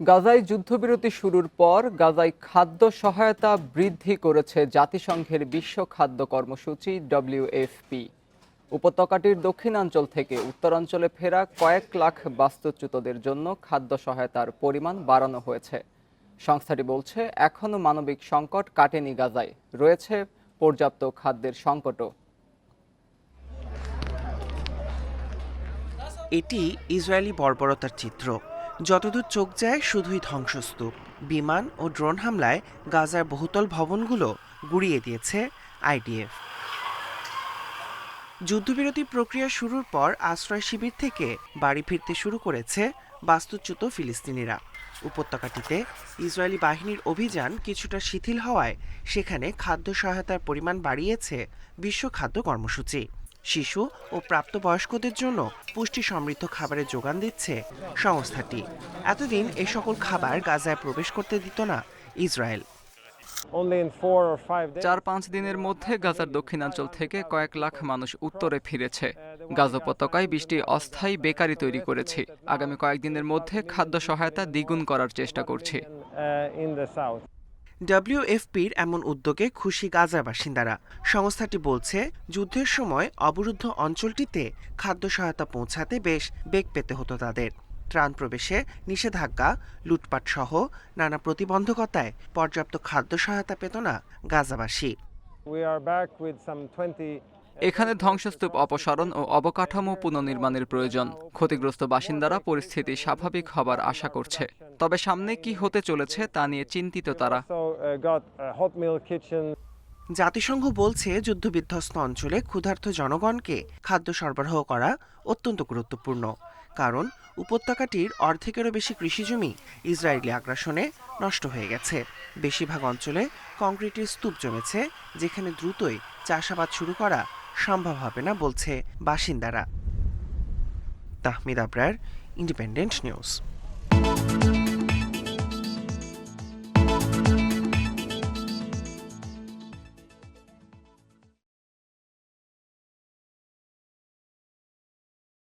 গাজায় যুদ্ধবিরতি শুরুর পর গাজায় খাদ্য সহায়তা বৃদ্ধি করেছে জাতিসংঘের বিশ্ব খাদ্য কর্মসূচি ডব্লিউএফপি উপত্যকাটির দক্ষিণাঞ্চল থেকে উত্তরাঞ্চলে ফেরা কয়েক লাখ বাস্তুচ্যুতদের জন্য খাদ্য সহায়তার পরিমাণ বাড়ানো হয়েছে। সংস্থাটি বলছে, এখনও মানবিক সংকট কাটেনি গাজায়, রয়েছে পর্যাপ্ত খাদ্যের সংকটও। এটি ইসরায়েলি বর্বরতার চিত্র। যতদূর চোখ যায়, শুধুই ধ্বংসস্তূপ। বিমান ও ড্রোন হামলায় গাজার বহুতল ভবনগুলো গুড়িয়ে দিয়েছে আইডিএফ। যুদ্ধবিরতি প্রক্রিয়া শুরুর পর আশ্রয় শিবির থেকে বাড়ি ফিরতে শুরু করেছে বাস্তুচ্যুত ফিলিস্তিনিরা। উপত্যকাটিতে ইসরায়েলি বাহিনীর অভিযান কিছুটা শিথিল হওয়ায় সেখানে খাদ্য সহায়তার পরিমাণ বাড়িয়েছে বিশ্ব খাদ্য কর্মসূচি। শিশু ও প্রাপ্তবয়স্কদের জন্য পুষ্টি সমৃদ্ধ খাবারের যোগান দিচ্ছে সংস্থাটি। এতদিন এ সকল খাবার গাজায় প্রবেশ করতে দিত না ইসরায়েল. চার পাঁচ দিনের মধ্যে গাজার দক্ষিণাঞ্চল থেকে কয়েক লাখ মানুষ উত্তরে ফিরেছে। গাজা উপত্যকায় বৃষ্টি অস্থায়ী বেকারি তৈরি করেছে। আগামী কয়েকদিনের মধ্যে খাদ্য সহায়তা দ্বিগুণ করার চেষ্টা করছে। ডব্লিউএফপির এমন উদ্যোগে খুশি গাজার বাসিন্দারা। সংস্থাটি বলছে, যুদ্ধের সময় অবরুদ্ধ অঞ্চলটিতে খাদ্য সহায়তা পৌঁছাতে বেশ বেগ পেতে হতো তাদের। ত্রাণ প্রবেশে নিষেধাজ্ঞা, লুটপাট সহ নানা প্রতিবন্ধকতায় পর্যাপ্ত খাদ্য সহায়তা পেত না গাজাবাসী। We are back with some 20 এখানে ধ্বংসস্তূপ অপসারণ ও অবকাঠামো পুনর্নির্মাণের প্রয়োজন। ক্ষতিগ্রস্ত বাসিন্দারা পরিস্থিতি স্বাভাবিক হবার আশা করছে। তবে সামনে কি হতে চলেছে তা নিয়ে চিন্তিত তারা। Uh, kitchen জাতিসংঘ বলছে যুদ্ধবিধ্বস্ত অঞ্চলে ক্ষুধার্ত জনগণকে খাদ্য সরবরাহ করা অত্যন্ত গুরুত্বপূর্ণ। কারণ উপত্যকাটির অর্ধেকেরও বেশি কৃষিজমি ইসরায়েলি আগ্রাসনে নষ্ট হয়ে গেছে। বেশিরভাগ অঞ্চলে কংক্রিটের স্তূপ জমেছে যেখানে দ্রুতই চাষাবাদ শুরু করা সম্ভব হবে না বলছে বাসিন্দারা। Tahmid Abrar independent news